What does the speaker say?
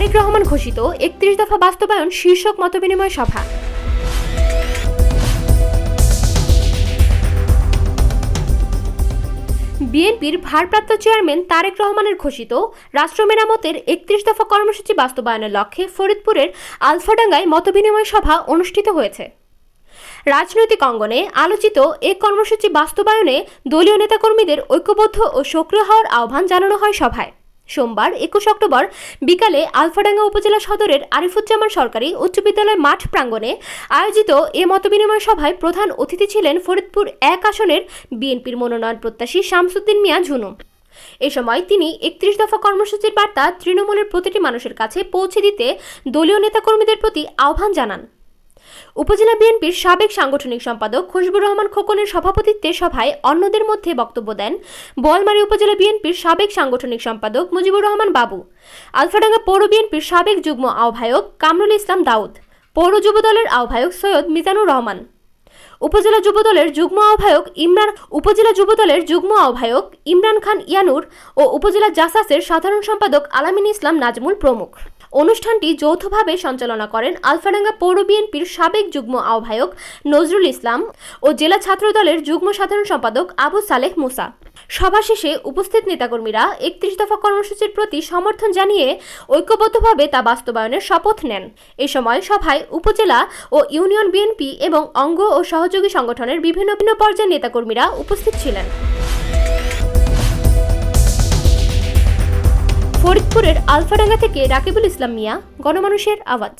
তারেক রহমান ঘোষিত একত্রিশ দফা বাস্তবায়ন শীর্ষক মতবিনিময় সভা। বিএনপির ভারপ্রাপ্ত চেয়ারম্যান তারেক রহমানের ঘোষিত রাষ্ট্র মেরামতের একত্রিশ দফা কর্মসূচি বাস্তবায়নের লক্ষ্যে ফরিদপুরের আলফাডাঙ্গায় মতবিনিময় সভা অনুষ্ঠিত হয়েছে। রাজনৈতিক অঙ্গনে আলোচিত এ কর্মসূচি বাস্তবায়নে দলীয় নেতাকর্মীদের ঐক্যবদ্ধ ও সক্রিয় হওয়ার আহ্বান জানানো হয় সভায়। সোমবার, একুশ অক্টোবর, বিকালে আলফাডাঙ্গা উপজেলা সদরের আরিফুজ্জামান সরকারি উচ্চ বিদ্যালয় মাঠ প্রাঙ্গণে আয়োজিত এ মতবিনিময় সভায় প্রধান অতিথি ছিলেন ফরিদপুর এক আসনের বিএনপির মনোনয়ন প্রত্যাশী শামসুদ্দিন মিয়া ঝুনু। এ সময় তিনি একত্রিশ দফা কর্মসূচির বার্তা তৃণমূলের প্রতিটি মানুষের কাছে পৌঁছে দিতে দলীয় নেতাকর্মীদের প্রতি আহ্বান জানান। উপজেলা বিএনপির সাবেক সাংগঠনিক সম্পাদক খুশবুর রহমান খোকনের সভাপতিত্বে সভায় অন্যদের মধ্যে বক্তব্য দেন বোয়ালমারী উপজেলা বিএনপির সাবেক সাংগঠনিক সম্পাদক মুজিবুর রহমান বাবু, আলফাডাঙ্গা পৌর বিএনপির সাবেক যুগ্ম আহ্বায়ক কামরুল ইসলাম দাউদ, পৌর যুবদলের আহ্বায়ক সৈয়দ মিজানুর রহমান, উপজেলা যুবদলের যুগ্ম আহ্বায়ক ইমরান, উপজেলা যুবদলের যুগ্ম আহ্বায়ক ইমরান খান ইয়ানুর ও উপজেলা জাসাসের সাধারণ সম্পাদক আলামিন ইসলাম নাজমুল প্রমুখ। অনুষ্ঠানটি যৌথভাবে সঞ্চালনা করেন আলফাডাঙ্গা পৌর বিএনপির সাবেক যুগ্ম আহ্বায়ক নজরুল ইসলাম ও জেলা ছাত্রদলের যুগ্ম সাধারণ সম্পাদক আবু সালেহ মুসা। সভা শেষে উপস্থিত নেতাকর্মীরা একত্রিশ দফা কর্মসূচির প্রতি সমর্থন জানিয়ে ঐক্যবদ্ধভাবে তা বাস্তবায়নের শপথ নেন। এ সময় সভায় উপজেলা ও ইউনিয়ন বিএনপি এবং অঙ্গ ও সহযোগী সংগঠনের বিভিন্ন বিভিন্ন পর্যায়ের নেতাকর্মীরা উপস্থিত ছিলেন। ফরিদপুরের আলফাডাঙ্গা থেকে রাকিবুল ইসলাম মিয়া গণমানুষের আওয়াজ।